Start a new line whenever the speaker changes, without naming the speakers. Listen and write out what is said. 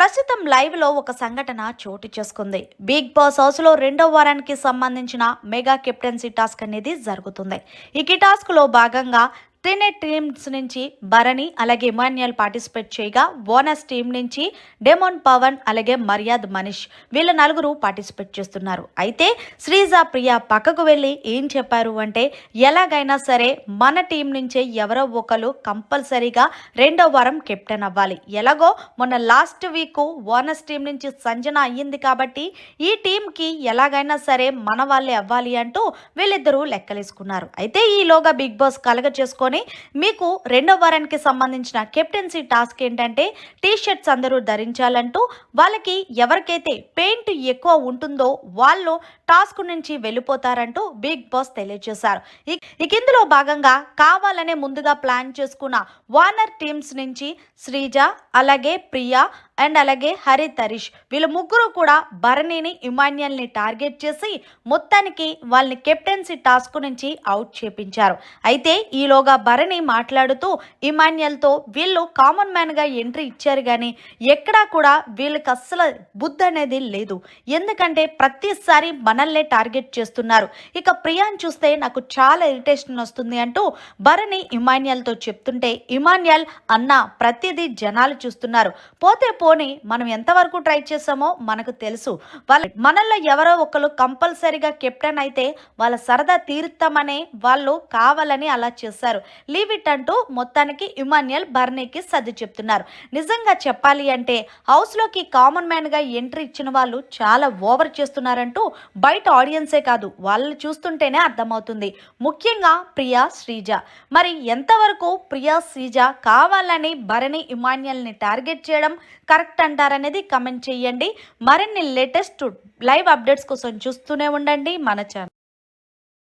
ప్రస్తుతం లైవ్లో ఒక సంఘటన చోటు చేసుకుంది. బిగ్ బాస్ హౌస్లో రెండో వారానికి సంబంధించిన మెగా కెప్టెన్సీ టాస్క్ అనేది జరుగుతుంది. ఈ టాస్క్లో భాగంగా తినే టీమ్స్ నుంచి భరణి అలాగే ఇమాన్యుయల్ పార్టిసిపేట్ చేయగా బోనస్ టీం నుంచి డెమోన్ పవన్ అలాగే మర్యాద్ మనీష్ వీళ్ళ నలుగురు పార్టిసిపేట్ చేస్తున్నారు. అయితే శ్రీజ ప్రియ పక్కకు వెళ్ళి ఏం చెప్పారు అంటే ఎలాగైనా సరే మన టీం నుంచే ఎవరో ఒకరు కంపల్సరీగా రెండో వారం కెప్టెన్ అవ్వాలి. ఎలాగో మొన్న లాస్ట్ వీక్ బోనస్ టీం నుంచి సంజన అయ్యింది కాబట్టి ఈ టీంకి ఎలాగైనా సరే మన వాళ్ళే అవ్వాలి అంటూ వీళ్ళిద్దరూ లెక్కలేసుకున్నారు. అయితే ఈలోగా బిగ్ బాస్ కలగ చేసుకొని మీకు రెండో వారానికి సంబంధించిన కెప్టెన్సీ టాస్క్ ఏంటంటే టీ షర్ట్స్ అందరూ ధరించాలంటూ వాళ్ళకి ఎవరికైతే పెయింట్ ఎక్కువ ఉంటుందో వాళ్ళు టాస్క్ నుంచి వెళ్ళిపోతారంటూ బిగ్ బాస్ తెలియజేశారు. ఇక ఇందులో భాగంగా కావాలనే ముందుగా ప్లాన్ చేసుకున్న వార్నర్ టీమ్స్ నుంచి శ్రీజ అలాగే ప్రియా అండ్ అలాగే హరిత్ హరీష్ వీళ్ళు ముగ్గురు కూడా భరణిని ఇమాన్యుయల్ని టార్గెట్ చేసి మొత్తానికి వాళ్ళని కెప్టెన్సీ టాస్క్ నుంచి అవుట్ చేపించారు. అయితే ఈలోగా భరణి మాట్లాడుతూ ఇమాన్యుయల్తో వీళ్ళు కామన్ మ్యాన్గా ఎంట్రీ ఇచ్చారు కానీ ఎక్కడా కూడా వీళ్ళకి అస్సలు బుద్ధి అనేది లేదు. ఎందుకంటే ప్రతిసారి మనల్నే టార్గెట్ చేస్తున్నారు. ఇక ప్రియాన్ చూస్తే నాకు చాలా ఇరిటేషన్ వస్తుంది అంటూ భరణి ఇమాన్యుయల్తో చెప్తుంటే ఇమాన్యుయల్ అన్న ప్రతిదీ జనాలు చూస్తున్నారు. పోతే పో పోని మనం ఎంతవరకు ట్రై చేసామో మనకు తెలుసు. వాళ్ళ మనల్లో ఎవరో ఒకరు కంపల్సరీగా కెప్టెన్ అయితే వాళ్ళ సరదా తీరుతామనే వాళ్ళు కావాలని అలా చేశారు. లీవ్ ఇట్ అంటూ మొత్తానికి ఇమాన్యుయల్ బర్నీకి సర్ది చెప్తున్నారు. నిజంగా చెప్పాలి అంటే హౌస్లోకి కామన్ మ్యాన్గా ఎంట్రీ ఇచ్చిన వాళ్ళు చాలా ఓవర్ చేస్తున్నారంటూ బయట ఆడియన్సే కాదు వాళ్ళు చూస్తుంటేనే అర్థమవుతుంది. ముఖ్యంగా ప్రియా శ్రీజ. మరి ఎంతవరకు ప్రియా శ్రీజ కావాలని భరణి ఇమాన్యుయల్ని టార్గెట్ చేయడం కరెక్ట్ అంటారనేది కమెంట్ చేయండి. మరిన్ని లేటెస్ట్ లైవ్ అప్డేట్స్ కోసం చూస్తూనే ఉండండి. మన ఛానల్